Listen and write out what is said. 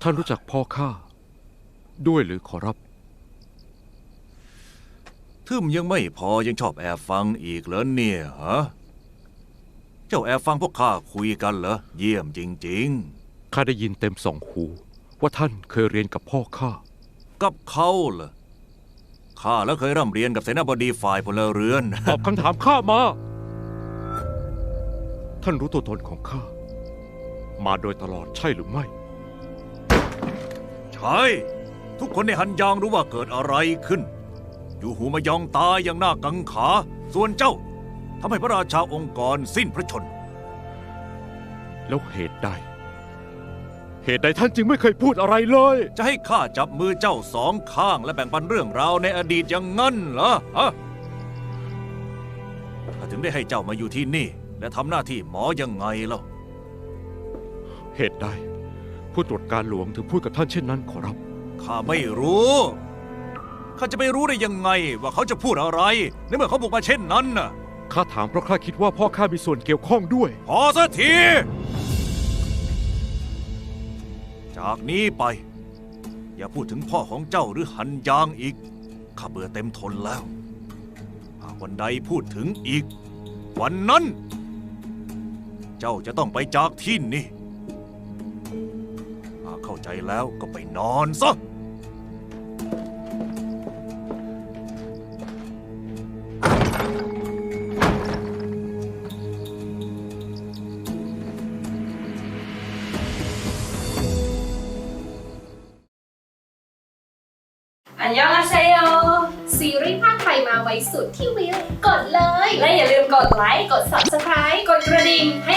ท่านรู้จักพ่อข้าด้วยหรือขอรับ ทึมยังไม่พอยังชอบแอบฟังอีกเหรอเนี่ยฮะ เจ้าแอบฟังพวกข้าคุยกันเหรอ เยี่ยมจริง ข้าได้ยินเต็มสองหู ว่าท่านเคยเรียนกับพ่อข้า ๆ กับเขาเหรอข้าแล้วเคยร่ำเรียนกับเสนาบดีฝ่ายพลเรือน ตอบคำถามข้ามา ท่านรู้ตัวตนของข้า มาโดยตลอดใช่หรือไม่ ใช่ ทุกคนในฮันยางรู้ว่าเกิดอะไรขึ้น อยู่หูมายองตายอย่างน่ากังขา ส่วนเจ้าทำให้พระราชาองค์กรสิ้นพระชนม์แล้วเหตุใด เหตุใดท่านจึงไม่เคยพูดอะไรเลย จะให้ข้าจับมือเจ้าสองข้างและแบ่งปันเรื่องราวในอดีตอย่างงั้นเหรอฮะข้าถึงได้ให้เจ้ามาอยู่ที่นี่ และทำหน้าที่หมอยังไงเล่า เหตุใด ผู้ตรวจการหลวงถึงพูดกับท่านเช่นนั้นขอรับ ข้าไม่รู้ ข้าจะไปรู้ได้ยังไงว่าเขาจะพูดอะไร ในเมื่อเขาบุกมาเช่นนั้นน่ะ ข้าถามเพราะข้าคิดว่าพ่อข้ามีส่วนเกี่ยวข้องด้วย พอสักที จากนี้ไป อย่าพูดถึงพ่อของเจ้าหรือหันยางอีก ข้าเบื่อเต็มทนแล้ว หากวันใดพูดถึงอีก วันนั้น เจ้าจะต้องไปจากที่นี่หากเข้า ใจแล้วก็ไปนอนซะอันยองอาเซโยซีรีส์ภาคไทยมาไว้สุดที่วิว กดเลย และอย่าลืมกดไลค์ กด subscribe กดกระดิ่งให้